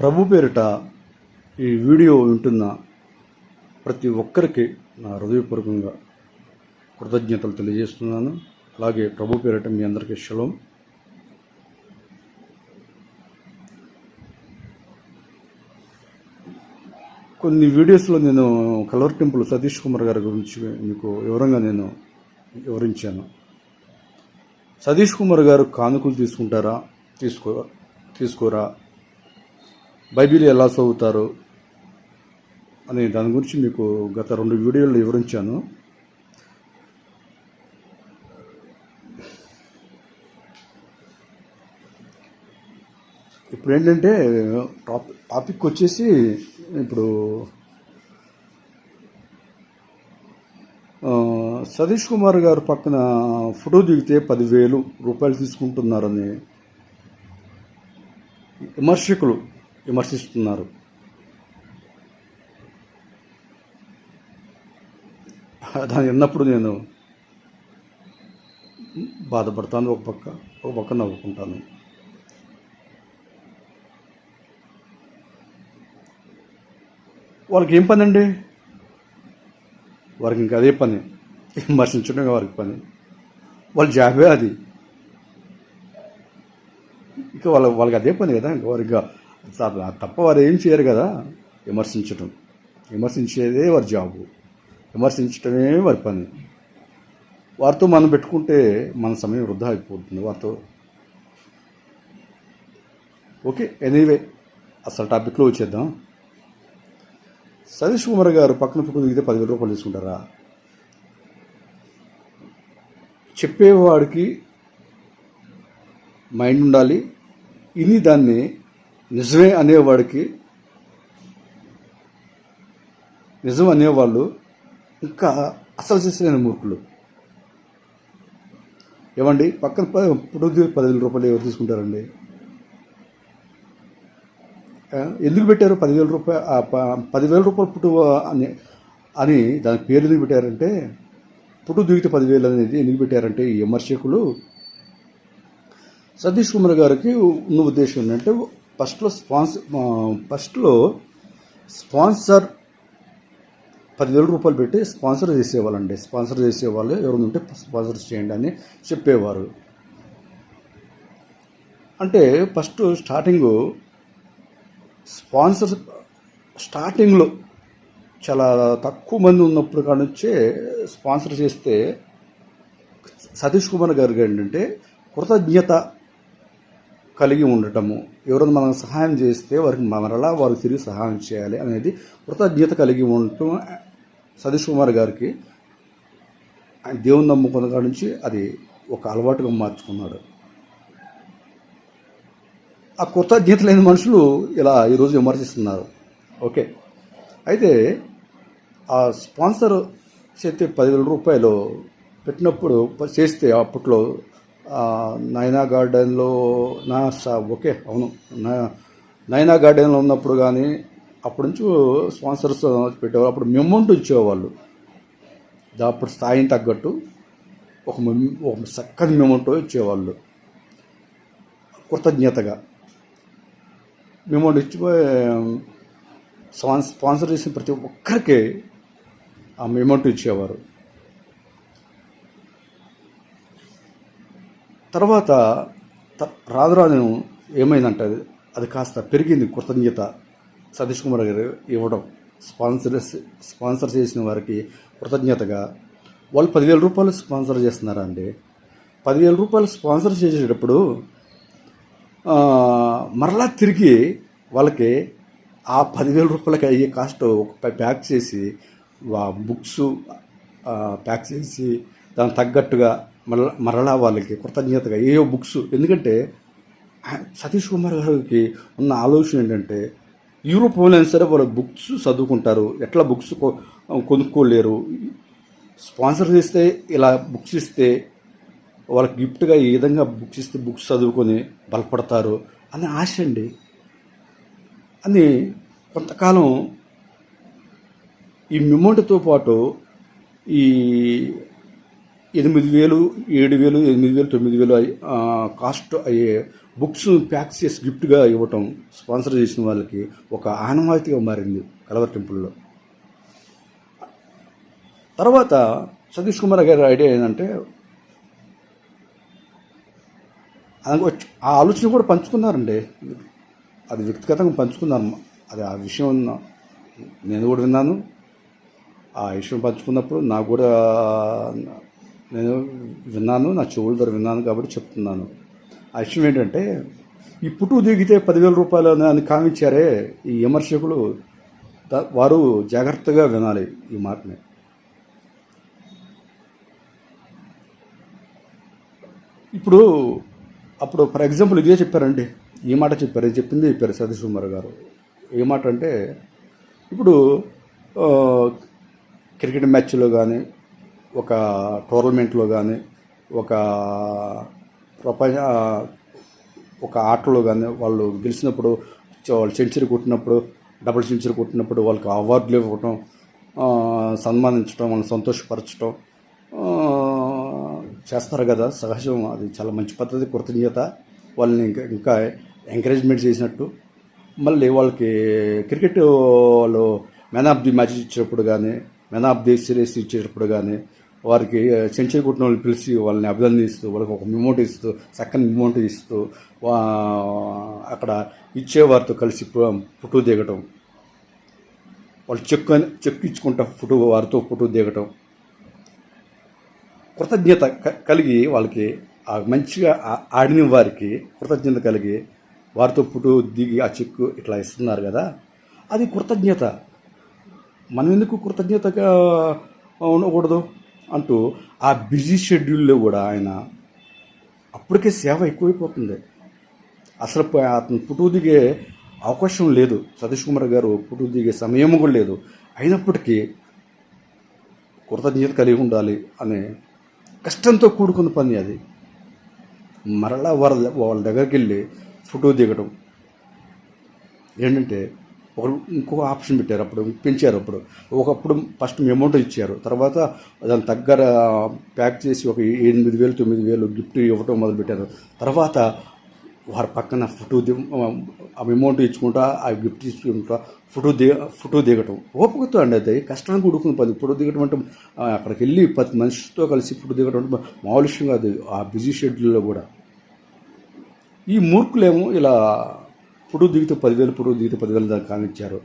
ప్రభు పేరిట ఈ వీడియో వింటున్న ప్రతి ఒక్కరికి నా హృదయపూర్వకంగా కృతజ్ఞతలు తెలియజేస్తున్నాను. అలాగే ప్రభు పేరిట మీ అందరికీ శలం కొన్ని వీడియోస్లో నేను కలర్ టెంపుల్ సతీష్ కుమార్ గారి గురించి మీకు వివరంగా నేను వివరించాను. సతీష్ కుమార్ గారు కానుకలు తీసుకుంటారా? తీసుకో తీసుకోరా? బైబిల్ ఎలా చదువుతారు అనే దాని గురించి మీకు గత రెండు వీడియోలు వివరించాను. ఇప్పుడు ఏంటంటే టాపిక్ టాపిక్ వచ్చేసి ఇప్పుడు సతీష్ కుమార్ గారు పక్కన ఫోటో దిగితే పదివేలు రూపాయలు తీసుకుంటున్నారని విమర్శకులు విమర్శిస్తున్నారు. దాన్ని విన్నప్పుడు నేను బాధపడతాను ఒక పక్క ఒక పక్క నవ్వుకుంటాను. వాళ్ళకి ఏం పని అండి వారికి ఇంకా అదే పని. విమర్శించడమే వారికి పని. వాళ్ళ జాబే అది. ఇక వాళ్ళ వాళ్ళకి అదే పని కదా ఇంకా వారికి. తప్ప వారు ఏం చేయరు కదా. విమర్శించడం విమర్శించేదే వారి జాబు. విమర్శించడమే వారి పని. వారితో మనం పెట్టుకుంటే మన సమయం వృధా అయిపోతుంది వారితో. ఓకే ఎనీవే అసలు టాపిక్లో వచ్చేద్దాం. సతీష్ కుమార్ గారు పక్కన పక్కన దిగితే పదివేల రూపాయలు తీసుకుంటారా? చెప్పేవాడికి మైండ్ ఉండాలి. ఇన్ని దాన్ని నిజమే అనేవాడికి నిజం అనేవాళ్ళు ఇంకా అసలు చేసిన మూర్ఖులు. ఏమండి? పక్కన ప- పదివేల రూపాయలు ఎవరు తీసుకుంటారండి? ఎందుకు పెట్టారు పదివేల రూపాయలు పదివేల రూపాయలు పుట్టు అని అని దాని పేరు ఎందుకు పెట్టారంటే పుట్టు దిగితే పదివేలు అనేది ఎందుకు పెట్టారంటే ఈ విమర్శకులు సతీష్ కుమార్ గారికి ఉన్న ఉద్దేశం ఏంటంటే ఫస్ట్లో స్పాన్సర్ ఫస్ట్లో స్పాన్సర్ పదివేల రూపాయలు పెట్టి స్పాన్సర్ చేసేవాళ్ళండి. స్పాన్సర్ చేసేవాళ్ళు ఎవరైనా ఉంటే స్పాన్సర్ చేయండి అని చెప్పేవారు. అంటే ఫస్ట్ స్టార్టింగు స్పాన్సర్ స్టార్టింగ్లో చాలా తక్కువ మంది ఉన్నప్పుడు కానుంచే స్పాన్సర్ చేస్తే సతీష్ కుమార్ గారు ఏంటంటే కృతజ్ఞత కలిగి ఉండటము. ఎవరైనా మనం సహాయం చేస్తే వారికి మరలా వారు తిరిగి సహాయం చేయాలి అనేది కృతజ్ఞత కలిగి ఉండటం సతీష్ కుమార్ గారికి ఆయన దేవుని నమ్ముకున్న కాడ నుంచి అది ఒక అలవాటుగా మార్చుకున్నాడు. ఆ కృతజ్ఞత లేని మనుషులు ఇలా ఈరోజు విమర్శిస్తున్నారు. ఓకే. అయితే ఆ స్పాన్సర్ చేస్తే పదివేల రూపాయలు పెట్టినప్పుడు చేస్తే అప్పట్లో నైనా గార్డెన్లో నా సా- ఓకే అవును. నా- నైనా గార్డెన్లో ఉన్నప్పుడు కానీ అప్పటి నుంచి స్పాన్సర్స్ పెట్టేవాళ్ళు. అప్పుడు మెమౌంట్ ఇచ్చేవాళ్ళు. అప్పుడు స్థాయిని తగ్గట్టు ఒక ఒక చక్కని మెమౌంట్ ఇచ్చేవాళ్ళు. కృతజ్ఞతగా. మెమౌంట్ ఇచ్చిపోయి స్పాన్ స్పాన్సర్ చేసిన ప్రతి ఒక్కరికి ఆ మెమౌంట్ ఇచ్చేవారు. తర్వాత త- రాను ఏమైందంటే అది- అది కాస్త పెరిగింది కృతజ్ఞత సతీష్ కుమార్ గారు ఇవ్వడం. స్పాన్సర్ స్పాన్సర్ చేసిన వారికి కృతజ్ఞతగా వాళ్ళు పదివేల రూపాయలు స్పాన్సర్ చేస్తున్నారండి పదివేల రూపాయలు స్పాన్సర్ చేసేటప్పుడు మరలా తిరిగి వాళ్ళకి ఆ పదివేల రూపాయలకి అయ్యే కాస్ట్ ఒక ప్యాక్ చేసి బుక్స్ ప్యాక్ చేసి దానికి తగ్గట్టుగా మరలా మరలా వాళ్ళకి కృతజ్ఞతగా ఏయో బుక్స్. ఎందుకంటే సతీష్ కుమార్ గారికి ఉన్న ఆలోచన ఏంటంటే యూరోప్ పోయినా సరే వాళ్ళు బుక్స్ చదువుకుంటారు. ఎట్లా బుక్స్ కొ- కొనుక్కోలేరు. స్పాన్సర్ చేస్తే ఇలా బుక్స్ ఇస్తే వాళ్ళకి గిఫ్ట్గా ఈ విధంగా బుక్స్ ఇస్తే బుక్స్ చదువుకొని బలపడతారు అని ఆశ అండి. అని కొంతకాలం ఈ మెమౌంట్తో పాటు ఈ ఎనిమిది వేలు ఏడు వేలు ఎనిమిది వేలు తొమ్మిది వేలు అయ్యి- కాస్ట్ అయ్యే బుక్స్ ప్యాక్ చేసి గిఫ్ట్గా ఇవ్వటం స్పాన్సర్ చేసిన వాళ్ళకి ఒక ఆనవాయితీగా మారింది కలవర్ టెంపుల్లో. తర్వాత సతీష్ కుమార్ గారి ఐడియా ఏంటంటే ఆ ఆలోచన కూడా పంచుకున్నారండి. అది వ్యక్తిగతంగా పంచుకున్నారు. అది ఆ విషయం నేను కూడా విన్నాను. ఆ విషయం పంచుకున్నప్పుడు నాకు కూడా నేను విన్నాను నా చెవుల ద్వారా విన్నాను కాబట్టి చెప్తున్నాను. ఆ విషయం ఏంటంటే ఈ పుట్టు దిగితే పదివేల రూపాయలు అని- కామించారే ఈ విమర్శకులు వారు జాగ్రత్తగా వినాలి ఈ మాటని. ఇప్పుడు అప్పుడు ఫర్ ఎగ్జాంపుల్ ఇదే చెప్పారండి. ఈ మాట చెప్పారు ఇది చెప్పింది చెప్పారు సతీష్ కుమార్ గారు. ఏ మాట అంటే ఇప్పుడు క్రికెట్ మ్యాచ్లో కానీ ఒక టోర్నమెంట్లో కానీ ఒక ప్రపంచ ఒక ఆటలో కానీ వాళ్ళు గెలిచినప్పుడు వాళ్ళు సెంచరీ కొట్టినప్పుడు డబుల్ సెంచరీ కొట్టినప్పుడు వాళ్ళకి అవార్డులు ఇవ్వటం సన్మానించడం వాళ్ళని సంతోషపరచడం చేస్తారు కదా. సహజం అది. చాలా మంచి పద్ధతి కృతజ్ఞత. వాళ్ళని ఇంకా ఇంకా ఎంకరేజ్మెంట్ చేసినట్టు. మళ్ళీ వాళ్ళకి క్రికెట్ వాళ్ళు మ్యాన్ ఆఫ్ ది మ్యాచ్ ఇచ్చేటప్పుడు కానీ మ్యాన్ ఆఫ్ ది సిరీస్ ఇచ్చేటప్పుడు కానీ వారికి సెంచరీ కొట్టిన వాళ్ళని పిలిచి వాళ్ళని అభినందిస్తూ వాళ్ళకి ఒక మిమోట్ ఇస్తూ చక్కని మిమోట్ ఇస్తూ వా- అక్కడ ఇచ్చేవారితో కలిసి ఫోటో దిగటం. వాళ్ళు చెక్ అని చెక్ ఇచ్చుకుంటా ఫోటో వారితో ఫోటో దిగటం. కృతజ్ఞత క- కలిగి వాళ్ళకి ఆ మంచిగా ఆడిన వారికి కృతజ్ఞత కలిగి వారితో ఫోటో దిగి ఆ చెక్కు ఇట్లా ఇస్తున్నారు కదా. అది కృతజ్ఞత. మనం ఎందుకు కృతజ్ఞతగా ఉండకూడదు? అంటూ ఆ బిజీ షెడ్యూల్లో కూడా ఆయన అప్పటికే సేవ ఎక్కువైపోతుంది. అసలు అతను ఫోటో దిగే అవకాశం లేదు. సతీష్ కుమార్ గారు ఫోటో దిగే సమయం కూడా లేదు. అయినప్పటికీ కృతజ్ఞత కలిగి ఉండాలి అనే కష్టంతో కూడుకున్న పని అది. మరలా వాళ్ళ వాళ్ళ దగ్గరికి వెళ్ళి ఫోటో దిగడం ఏంటంటే ఒకరు ఇంకొక ఆప్షన్ పెట్టారు అప్పుడు పెంచారు అప్పుడు. ఒకప్పుడు ఫస్ట్ అమౌంట్ ఇచ్చారు. తర్వాత దాని తగ్గర ప్యాక్ చేసి ఒక ఎనిమిది వేలు తొమ్మిది వేలు గిఫ్ట్ ఇవ్వటం మొదలుపెట్టారు తర్వాత వారి పక్కన ఫోటో ది ఆ అమౌంట్ ఇచ్చుకుంటా ఆ గిఫ్ట్ ఇచ్చుకుంటా ఫోటో దిగ ఫోటో దిగటం. ఓపికతో అండి అది. కష్టానికి కూడుకున్న పది ఫోటో దిగటం అంటే అక్కడికి వెళ్ళి పది మనిషితో కలిసి ఫోటో దిగటం అంటే మామూలు విషయం కాదు. ఆ బిజీ షెడ్యూల్లో కూడా. ఈ మూర్ఖులేమో ఇలా పుట్టు దిగితే పదివేలు పుట్టు దిగితే పదివేలు దాకా కానిచ్చారు.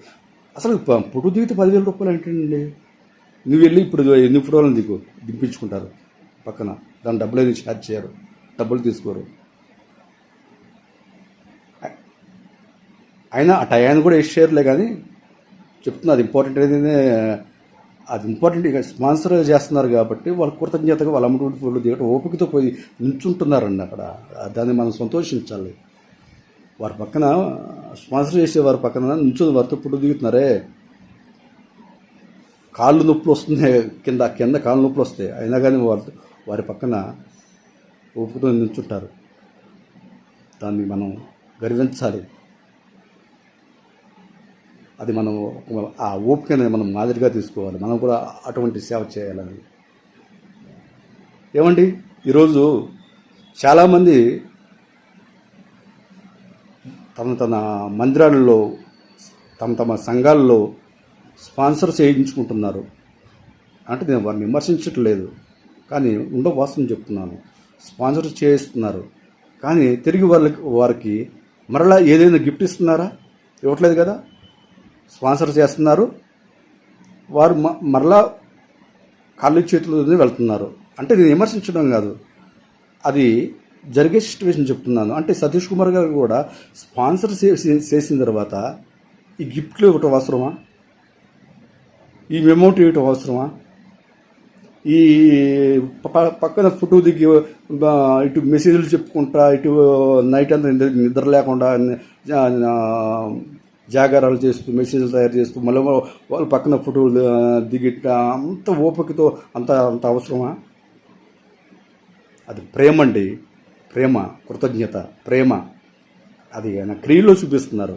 అసలు పుట్టు దిగితే పదివేల రూపాయలు ఏంటండి? నువ్వు వెళ్ళి ఇప్పుడు ఎన్ని ఫోటోలను దిగు దింపించుకుంటారు పక్కన. దాని డబ్బులు అనేది ఛార్జ్ చేయరు. డబ్బులు తీసుకోరు. అయినా ఆ టయాన్ని కూడా ఇచ్చేయర్లే కానీ చెప్తున్నా అది ఇంపార్టెంట్ ఏంటంటే అది ఇంపార్టెంట్ ఇక స్పాన్సర్ చేస్తున్నారు కాబట్టి వాళ్ళ కృతజ్ఞతగా వాళ్ళ అమ్మటువంటి ఫోటో దిగటం ఓపికతో పోయి నుంచుంటున్నారండి అక్కడ. దాన్ని మనం సంతోషించాలి. వారి పక్కన స్పాన్సర్ చేసే వారి పక్కన నుంచొని వారితో ఫోటో దిగుతున్నారే? కాళ్ళు నొప్పులు వస్తున్నాయి కింద కింద కాళ్ళు నొప్పులు వస్తాయి. అయినా కానీ వారి వారి పక్కన ఓపికతో నిల్చుంటారు. దాన్ని మనం గర్వించాలి. అది మనం ఆ ఓపిక అనేది మనం మాదిరిగా తీసుకోవాలి. మనం కూడా అటువంటి సేవ చేయాలని. ఏమండి? ఈరోజు చాలామంది తమ తన మందిరాలలో తమ తమ సంఘాల్లో స్పాన్సర్ చేయించుకుంటున్నారు. అంటే నేను వారిని విమర్శించట్లేదు. కానీ ఉండ వాస్తవం చెప్తున్నాను. స్పాన్సర్ చేయిస్తున్నారు. కానీ తిరిగి వాళ్ళకి వారికి మరలా ఏదైనా గిఫ్ట్ ఇస్తున్నారా? ఇవ్వట్లేదు కదా? స్పాన్సర్ చేస్తున్నారు. వారు మ- మరలా కాళ్ళు చేతులు వెళ్తున్నారు. అంటే నేను విమర్శించడం కాదు. అది జరిగే సిచ్యువేషన్ చెప్తున్నాను. అంటే సతీష్ కుమార్ గారు కూడా స్పాన్సర్ చేసిన తర్వాత ఈ గిఫ్ట్లు ఇవ్వటం అవసరమా? ఈ అమౌంట్ ఇవ్వటం అవసరమా? ఈ పక్కన ఫోటో దిగి ఇటు మెసేజ్లు చెప్పుకుంటా ఇటు నైట్ అంతా నిద్ర నిద్ర లేకుండా జాగారాలు చేస్తూ మెసేజ్లు తయారు చేస్తూ మళ్ళీ వాళ్ళ పక్కన ఫోటోలు దిగిట అంత ఓపికతో అంత అంత అవసరమా? అది ప్రేమ అండి ప్రేమ కృతజ్ఞత ప్రేమ. అది ఆయన క్రియలో చూపిస్తున్నారు.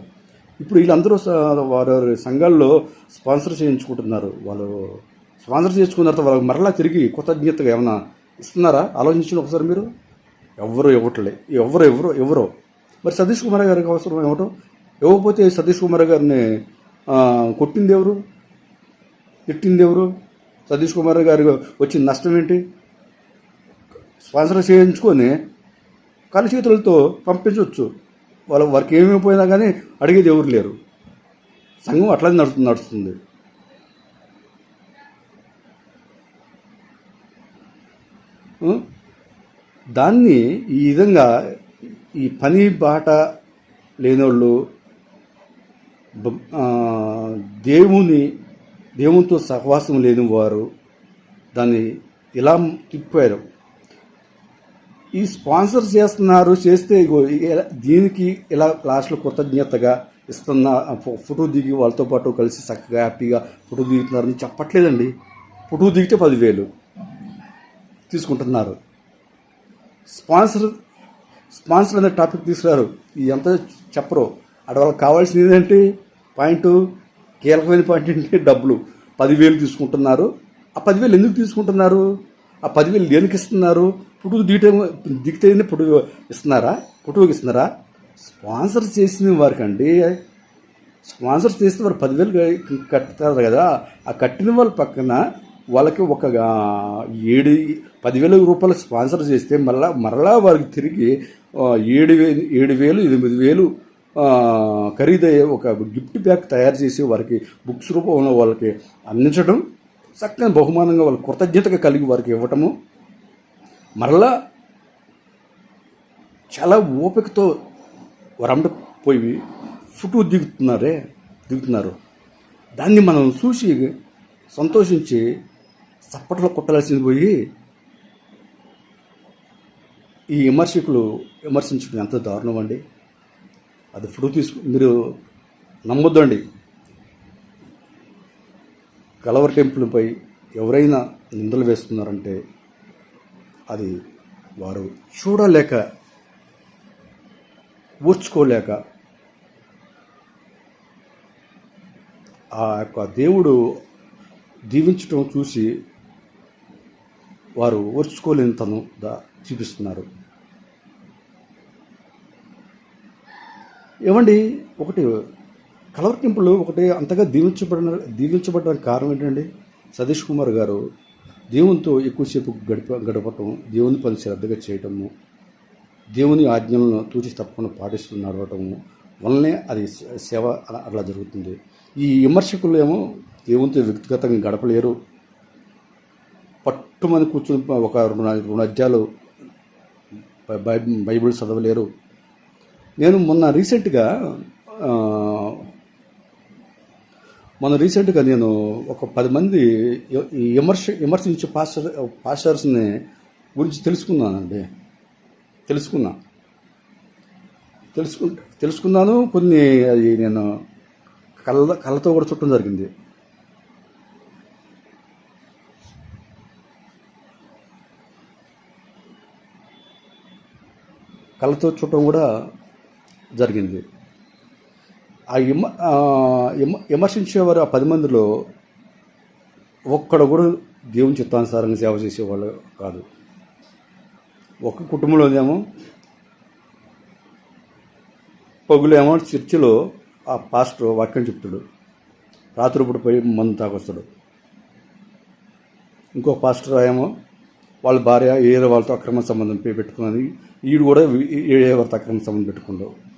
ఇప్పుడు వీళ్ళందరూ వారి సంఘాల్లో స్పాన్సర్ చేయించుకుంటున్నారు. వాళ్ళు స్పాన్సర్ చేసుకున్న తర్వాత వాళ్ళకి మరలా తిరిగి కృతజ్ఞతగా ఏమైనా ఇస్తున్నారా? ఆలోచించిన ఒకసారి మీరు? ఎవరు ఇవ్వట్లే. ఎవరు ఎవరు ఎవరో? మరి సతీష్ కుమార్ గారికి అవసరం ఇవ్వటం ఇవ్వకపోతే సతీష్ కుమార్ గారిని కొట్టింది ఎవరు? తిట్టింది ఎవరు? సతీష్ కుమార్ గారి వచ్చిన నష్టం ఏంటి? స్పాన్సర్ చేయించుకొని కాలి పంపించవచ్చు వాళ్ళ వారికి ఏమైపోయినా కానీ అడిగేది ఎవరు లేరు. సంఘం అట్లా నడుస్తుంది. నడుస్తుంది దాన్ని ఈ విధంగా ఈ పని బాట లేనోళ్ళు దేవుని దేవునితో సహవాసం లేని వారు దాన్ని ఇలా తిప్పారు. ఈ స్పాన్సర్ చేస్తున్నారు చేస్తే దీనికి ఇలా లాస్ట్లో కృతజ్ఞతగా ఇస్తున్న ఫో- ఫోటో దిగి వాళ్ళతో పాటు కలిసి చక్కగా హ్యాపీగా ఫోటో దిగుతున్నారని చెప్పట్లేదండి. ఫోటో దిగితే పదివేలు తీసుకుంటున్నారు. స్పాన్సర్ స్పాన్సర్ అనే టాపిక్ తీసుకురారు. ఎంత చెప్పరు. అక్కడ వాళ్ళకి కావాల్సింది ఏంటంటే పాయింట్ కీలకమైన పాయింట్ ఏంటి? డబ్బులు. పదివేలు తీసుకుంటున్నారు. ఆ పదివేలు ఎందుకు తీసుకుంటున్నారు? ఆ పదివేలు దేనికి ఇస్తున్నారు? పుట్టుకు దిగితే దిగితేనే పుట్టుకు ఇస్తున్నారా? పుట్టుకు ఇస్తున్నారా? స్పాన్సర్ చేసిన వారికండి. స్పాన్సర్ చేస్తే వారు పదివేలు కట్టారు కట్టుతారు కదా. ఆ కట్టిన వాళ్ళ పక్కన వాళ్ళకి ఒక ఏడు పదివేల రూపాయలు స్పాన్సర్ చేస్తే మళ్ళా మరలా వారికి తిరిగి ఏడు వేలు ఏడు వేలు ఎనిమిది వేలు ఖరీదయ్యే ఒక గిఫ్ట్ బ్యాగ్ తయారు చేసి వారికి బుక్స్ రూపంలో వాళ్ళకి అందించడం చక్కని బహుమానంగా వాళ్ళు కృతజ్ఞతగా కలిగి వారికి ఇవ్వటము మరలా చాలా ఓపికతో వరంట పోయి ఫోటో దిగుతున్నారే దిగుతున్నారు. దాన్ని మనం చూసి సంతోషించి చప్పట్లో కొట్టాల్సింది పోయి ఈ విమర్శకులు విమర్శించడం ఎంత దారుణం అండి. అది ఫోటో తీసుకు మీరు నమ్మొద్దండి. కలవర్ టెంపుల్పై ఎవరైనా నిందలు వేస్తున్నారంటే అది వారు చూడలేక ఊర్చుకోలేక ఆ యొక్క దేవుడు దీవించటం చూసి వారు ఓర్చుకోలేని తను దా చూపిస్తున్నారు. ఏమండి? ఒకటి కలవర్ టెంపుల్ ఒకటి అంతగా దీవించబడిన దీవించబడడానికి కారణం ఏంటండి? సతీష్ కుమార్ గారు దేవునితో ఎక్కువసేపు గడిప గడపటం దేవుని పని శ్రద్ధగా చేయటము దేవుని ఆజ్ఞలను తూచి తప్పకుండా పాటిస్తూ నడవటము వల్లనే అది సేవ అలా అట్లా జరుగుతుంది. ఈ విమర్శకులు ఏమో దేవునితో వ్యక్తిగతంగా గడపలేరు. పట్టుమని కూర్చుని ఒక రెండు రెండు బైబిల్ చదవలేరు. నేను మొన్న రీసెంట్గా మనం రీసెంట్గా నేను ఒక పది మంది ఈ విమర్శ విమర్శించే పాస్టర్ పాస్టర్స్ని గురించి తెలుసుకున్నానండి. తెలుసుకున్నా. తెలుసుకు తెలుసుకున్నాను. కొన్ని అది నేను కళ్ళ కళ్ళతో కూడా చుట్టడం జరిగింది. కళ్ళతో చుట్టడం కూడా జరిగింది. ఆ విమ విమర్శించేవారు ఆ పది మందిలో ఒక్కడ కూడా దేవుని చిత్తానుసారంగా సేవ చేసేవాళ్ళు కాదు. ఒక కుటుంబంలోనేమో పగులేమో చర్చిలో ఆ పాస్టర్ వాక్యం చెప్తాడు. రాత్రిపూట పోయి మందు తాగొస్తాడు. ఇంకో పాస్టర్ ఏమో వాళ్ళ భార్య ఏదో వాళ్ళతో అక్రమ సంబంధం పెట్టుకున్నది. ఈడు కూడా ఏ ఎవరితో అక్రమ సంబంధం పెట్టుకున్నాడు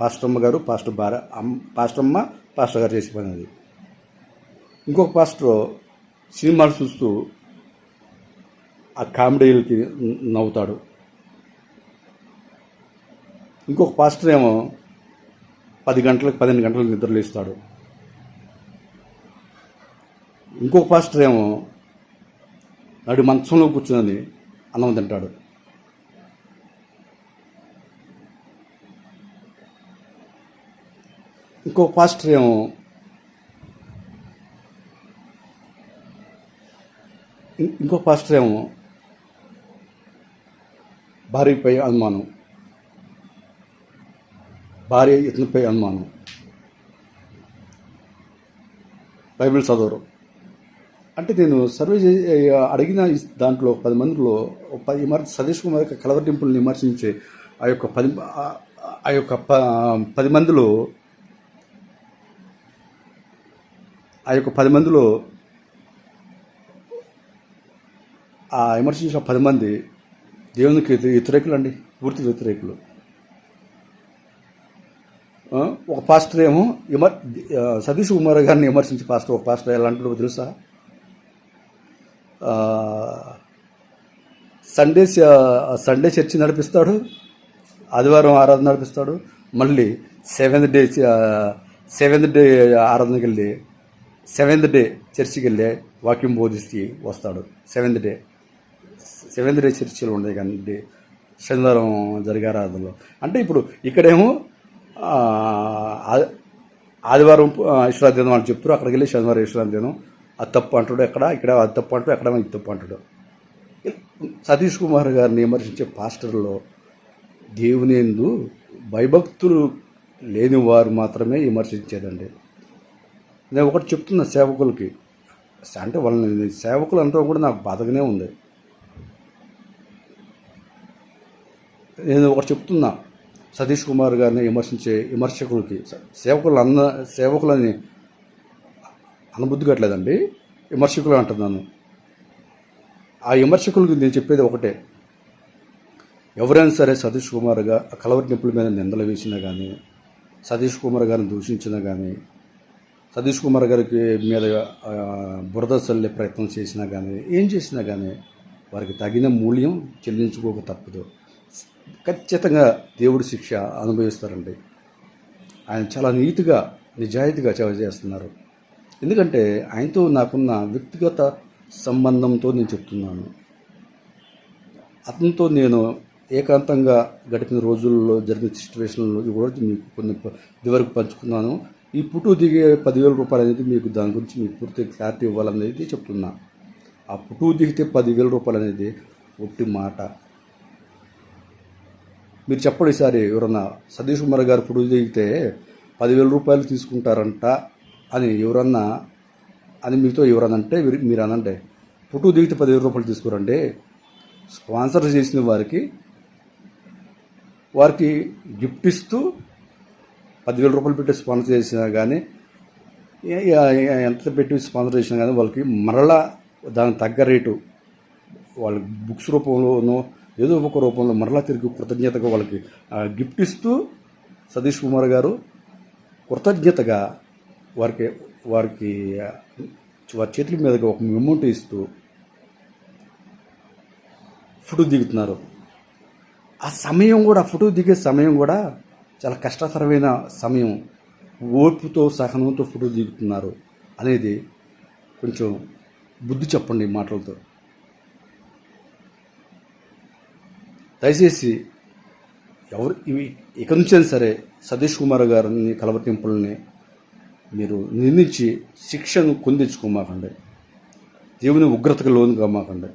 పాస్టర్ గారు పాస్టర్ భార అమ్మ పాస్టర్ అమ్మ పాస్టర్ గారు చేసే పని అది. ఇంకొక పాస్టర్ సినిమాలు చూస్తూ ఆ కామెడీలకి నవ్వుతాడు. ఇంకొక పాస్టర్ ఏమో పది గంటలకు పదిహేను గంటలకు నిద్రలేస్తాడు ఇంకొక పాస్టర్ ఏమో నడు మంచంలో కూర్చుని అన్నం తింటాడు. ఇంకో పాస్టర్ ఏమో ఇంకో పాస్టర్ ఏమో భార్యపై అనుమానం. భార్య ఇతనిపై అనుమానం. బైబిల్ చదవరు. అంటే నేను సర్వే అడిగిన దాంట్లో పది మందిలో పది విమర్ సతీష్ కుమార్ యొక్క కలవర్ టెంపుల్ని విమర్శించే ఆ యొక్క పది ఆ- ఆ యొక్క ప- పది మందిలో ఆ యొక్క పది మందిలో ఆ విమర్శించిన పది మంది దేవునికి వ్యతిరేకులు అండి పూర్తి వ్యతిరేకులు. ఒక పాస్టర్ ఏమో విమర్ సతీష్ కుమార్ గారిని విమర్శించి పాస్టర్ ఒక పాస్టర్ ఎలా తెలుసా? సండే సండే చర్చి నడిపిస్తాడు ఆదివారం ఆరాధన నడిపిస్తాడు మళ్ళీ సెవెంత్ డే సెవెంత్ డే ఆరాధనకి వెళ్ళి సెవెంత్ డే చర్చికి వెళ్ళే వాక్యం బోధిస్తే వస్తాడు. Seventh day. సెవెంత్ డే చర్చిలో ఉండే కానీ శనివారం జరిగారాధనలో అంటే ఇప్పుడు ఇక్కడేమో ఆ, ఆదివారం విశ్రాంతి దినం అని చెప్తారు అక్కడికి వెళ్ళి శనివారం విశ్రాంతి దినం. అది తప్పు అంటాడు ఎక్కడ ఇక్కడ అది తప్పు అంటాడు ఎక్కడ ఇది తప్పు అంటాడు. సతీష్ కుమార్ గారిని విమర్శించే పాస్టర్లో దేవుని ఎందు భయభక్తులు లేని వారు మాత్రమే విమర్శించేదండి. నేను ఒకటి చెప్తున్నా సేవకులకి. అంటే వాళ్ళని సేవకులు అంటూ కూడా నాకు బాధగానే ఉంది. నేను ఒకటి చెప్తున్నా సతీష్ కుమార్ గారిని విమర్శించే విమర్శకులకి. సేవకులు అన్న సేవకులని అనుబుద్ధి కట్టలేదండి విమర్శకులు అంటున్నాను. ఆ విమర్శకులకి నేను చెప్పేది ఒకటే. ఎవరైనా సరే సతీష్ కుమార్ గారు కలవరి నిప్పుల మీద నిందలు వేసినా కానీ సతీష్ కుమార్ గారిని దూషించినా కానీ సతీష్ కుమార్ గారికి మీద బురద చల్లే ప్రయత్నం చేసినా కానీ ఏం చేసినా కానీ వారికి తగిన మూల్యం చెల్లించుకోక తప్పదు. ఖచ్చితంగా దేవుడి శిక్ష అనుభవిస్తారండి. ఆయన చాలా నీతిగా నిజాయితీగా సేవ చేస్తున్నారు. ఎందుకంటే ఆయనతో నాకున్న వ్యక్తిగత సంబంధంతో నేను చెప్తున్నాను. అతనితో నేను ఏకాంతంగా గడిపిన రోజుల్లో జరిగిన సిచ్యువేషన్లో కూడా మీకు కొన్ని ఇదివరకు పంచుకున్నాను. ఈ పుట్టు దిగే పదివేల రూపాయలు అనేది మీకు దాని గురించి మీకు పూర్తి క్లారిటీ ఇవ్వాలనేది చెప్తున్నా. ఆ పుట్టు దిగితే పదివేల రూపాయలు అనేది ఒట్టి మాట. మీరు చెప్పండి ఈసారి ఎవరన్నా సతీష్ కుమార్ గారు పుట్టు దిగితే పదివేల రూపాయలు తీసుకుంటారంట అని ఎవరన్నా అని మీతో ఎవరన్నా అంటే మీరు- మీరు పుట్టు దిగితే పదివేల రూపాయలు తీసుకురండి. స్పాన్సర్ చేసిన వారికి వారికి గిఫ్ట్ ఇస్తూ పదివేల రూపాయలు పెట్టి స్పాన్సర్ చేసినా కానీ ఎంత పెట్టి స్పాన్సర్ చేసినా కానీ వాళ్ళకి మరలా దానికి తగ్గ రేటు. వాళ్ళ బుక్స్ రూపంలోనో ఏదో ఒక రూపంలో మరలా తిరిగి కృతజ్ఞతగా వాళ్ళకి గిఫ్ట్ ఇస్తూ సతీష్ కుమార్ గారు కృతజ్ఞతగా వారికి వారికి వారి చేతుల మీదగా ఒక మెమౌంట్ ఇస్తూ ఫోటో దిగుతున్నారు. ఆ సమయం కూడా ఫోటో దిగే సమయం కూడా చాలా కష్టతరమైన సమయం ఓర్పుతో సహనంతో ఫోటో దిగుతున్నారు అనేది కొంచెం బుద్ధి చెప్పండి మాటలతో. దయచేసి ఎవరు ఇవి ఇక నుంచైనా సరే సతీష్ కుమార్ గారిని కలవటింపుల్ని మీరు నిందించి శిక్షను కొందించుకోమాకండి దేవుని ఉగ్రతకు లోను కామాకండి.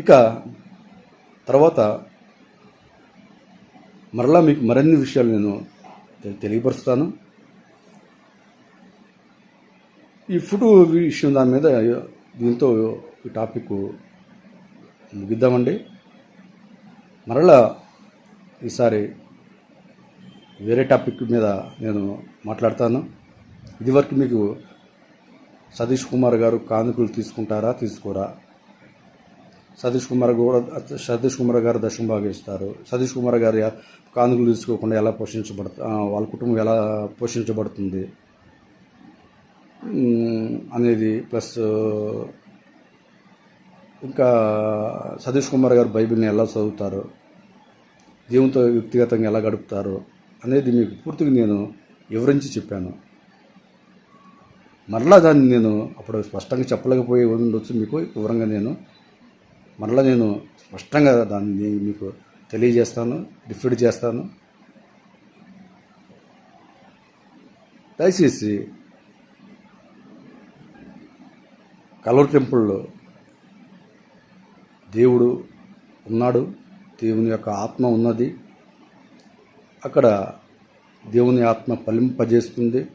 ఇక తర్వాత మరలా మీకు మరిన్ని విషయాలు నేను తెలియపరుస్తాను. ఈ ఫోటో విషయం దాని మీద దీంతో ఈ టాపిక్ ముగిద్దామండి. మరలా ఈసారి వేరే టాపిక్ మీద నేను మాట్లాడతాను. ఇదివరకు మీకు సతీష్ కుమార్ గారు కానుకలు తీసుకుంటారా తీసుకోరా? సతీష్ కుమార్ కూడా సతీష్ కుమార్ గారు దర్శనం బాగా ఇస్తారు సతీష్ కుమార్ గారి కానుకలు తీసుకోకుండా ఎలా పోషించబడుతు వాళ్ళ కుటుంబం ఎలా పోషించబడుతుంది అనేది ప్లస్ ఇంకా సతీష్ కుమార్ గారు బైబిల్ని ఎలా చదువుతారు దేవునితో వ్యక్తిగతంగా ఎలా గడుపుతారు అనేది మీకు పూర్తిగా నేను వివరించి చెప్పాను. మరలా దాన్ని నేను అప్పుడు స్పష్టంగా చెప్పలేకపోయి ఉండొచ్చు మీకు వివరంగా నేను మరలా నేను స్పష్టంగా దాన్ని మీకు తెలియజేస్తాను రిఫీడ్ చేస్తాను. దయచేసి కలర్ టెంపుల్లో దేవుడు ఉన్నాడు దేవుని యొక్క ఆత్మ ఉన్నది. అక్కడ దేవుని ఆత్మ ఫలింపజేస్తుంది.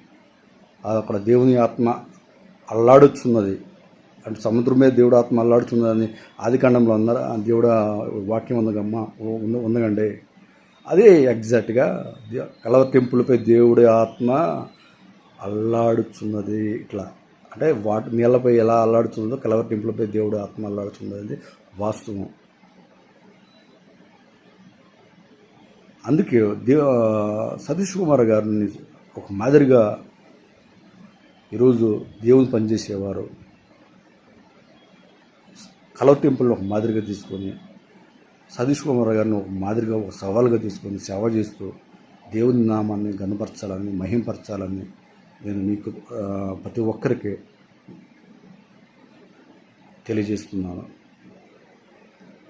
అక్కడ దేవుని ఆత్మ అల్లాడుచున్నది. అంటే సముద్రం మీద దేవుడు ఆత్మ అల్లాడుతుందని ఆది కాండంలో అన్నారు ఆ దేవుడు వాక్యం ఉందగమ్మ ఉంది ఉందగండి. అది ఎగ్జాక్ట్గా కలవ టెంపుల్పై దేవుడి ఆత్మ అల్లాడుచున్నది ఇట్లా. అంటే వాటి నీళ్ళపై ఎలా అల్లాడుతుందో కలవ టెంపుల్పై దేవుడు ఆత్మ అల్లాడుచున్నది వాస్తవం. అందుకే దేవ సతీష్ కుమార్ గారిని ఒక మాదిరిగా ఈరోజు దేవుని పనిచేసేవారు. కలవ టెంపుల్ని ఒక మాదిరిగా తీసుకొని సతీష్ కుమార్ గారిని ఒక మాదిరిగా ఒక సవాల్గా తీసుకొని సేవ చేస్తూ దేవుని నామాన్ని గనపరచాలని మహింపరచాలని నేను మీకు ప్రతి ఒక్కరికి తెలియజేస్తున్నాను.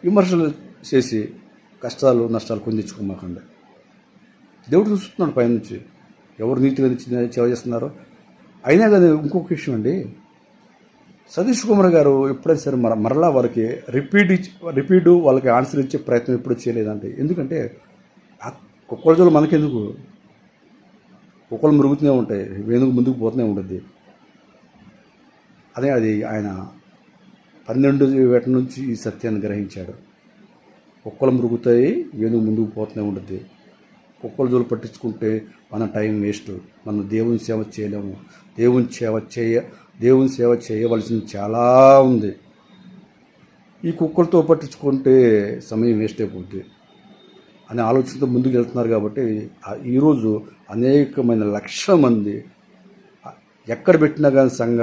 విమర్శలు చేసి కష్టాలు నష్టాలు పొందించుకోమాకండి దేవుడు చూస్తున్నాడు పైనుంచి. ఎవరు నీతిగా సేవ చేస్తున్నారో? అయినా కానీ ఇంకొక విషయం అండి. సతీష్ కుమార్ గారు ఎప్పుడైనా సరే మర మరలా వాళ్ళకి రిపీట్ ఇచ్చి రిపీట్ వాళ్ళకి ఆన్సర్ ఇచ్చే ప్రయత్నం ఎప్పుడు చేయలేదంటే ఎందుకంటే ఆ కుక్కల జోలు మనకెందుకు? కుక్కలు మురుగుతూనే ఉంటాయి వేణుకు ముందుకు పోతూనే ఉంటుంది. అదే అది ఆయన పన్నెండు వేట నుంచి ఈ సత్యాన్ని గ్రహించాడు. కుక్కలు మురుగుతాయి వేణుకు ముందుకు పోతూనే ఉంటుంది. కుక్కల జోలు పట్టించుకుంటే మన టైం వేస్ట్. మనం దేవుని సేవ చేయలేము. దేవుని సేవ చేయ దేవుని సేవ చేయవలసింది చాలా ఉంది. ఈ కుక్కలతో పట్టించుకుంటే సమయం వేస్ట్ అయిపోద్ది అనే ఆలోచనతో ముందుకు వెళ్తున్నారు కాబట్టి ఈరోజు అనేకమైన లక్షల మంది ఎక్కడ పెట్టినా కానీ సంఘ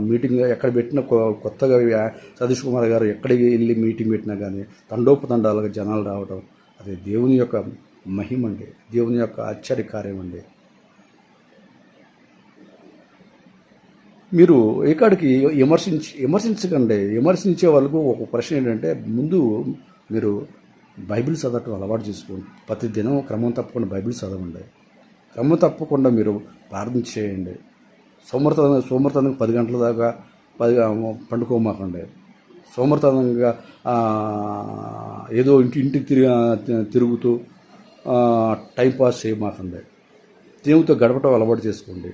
మీటింగ్ ఎక్కడ పెట్టినా కొ- కొత్తగా సతీష్ కుమార్ గారు ఎక్కడికి వెళ్ళి మీటింగ్ పెట్టినా కానీ తండోపతండాలుగా జనాలు రావడం అది దేవుని యొక్క మహిమ అండి. దేవుని యొక్క ఆశ్చర్య కార్యం అండి. మీరు ఏకాడికి విమర్శించి విమర్శించకండి. విమర్శించే వాళ్ళకు ఒక ప్రశ్న ఏంటంటే ముందు మీరు బైబిల్ చదవటం అలవాటు చేసుకోండి. ప్రతి దినం క్రమం తప్పకుండా బైబిల్ చదవండి. క్రమం తప్పకుండా మీరు ప్రార్థన చేయండి. సోమర్తనం సోమర్తనంగా పది గంటల దాకా పది పండుకోమాకండి. సోమర్తనంగా ఏదో ఇంటి ఇంటికి తిరిగి తిరుగుతూ టైంపాస్ టైం పాస్ చేయమాకండి. దేవునితో గడపటం అలవాటు చేసుకోండి.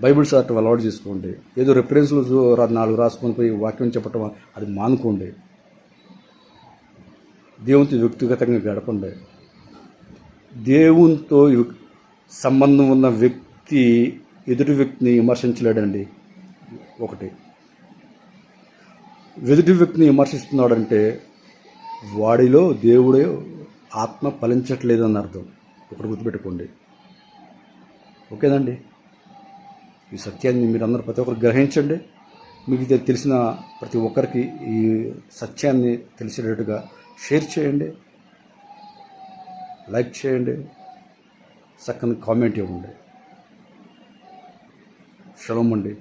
బైబిల్ చదవటం అలవాటు చేసుకోండి. ఏదో రెఫరెన్స్లు నాలుగు రాసుకొని పోయి వాక్యం చెప్పటం అది మానుకోండి. దేవునితో వ్యక్తిగతంగా గడపండి. దేవునితో సంబంధం ఉన్న వ్యక్తి ఎదుటి వ్యక్తిని విమర్శించలేడండి. ఒకటి. ఎదుటి వ్యక్తిని విమర్శిస్తున్నాడంటే వాడిలో దేవుడే ఆత్మ ఫలించట్లేదు అని అర్థం. ఒకటి గుర్తుపెట్టుకోండి. ఓకేనండి ఈ సత్యాన్ని మీరు అందరూ ప్రతి ఒక్కరు గ్రహించండి. మీకు ఇది తెలిసిన ప్రతి ఒక్కరికి ఈ సత్యాన్ని తెలిసేటట్టుగా షేర్ చేయండి. లైక్ చేయండి. చక్కని కామెంట్ ఇవ్వండి. షలోమ్ అండి.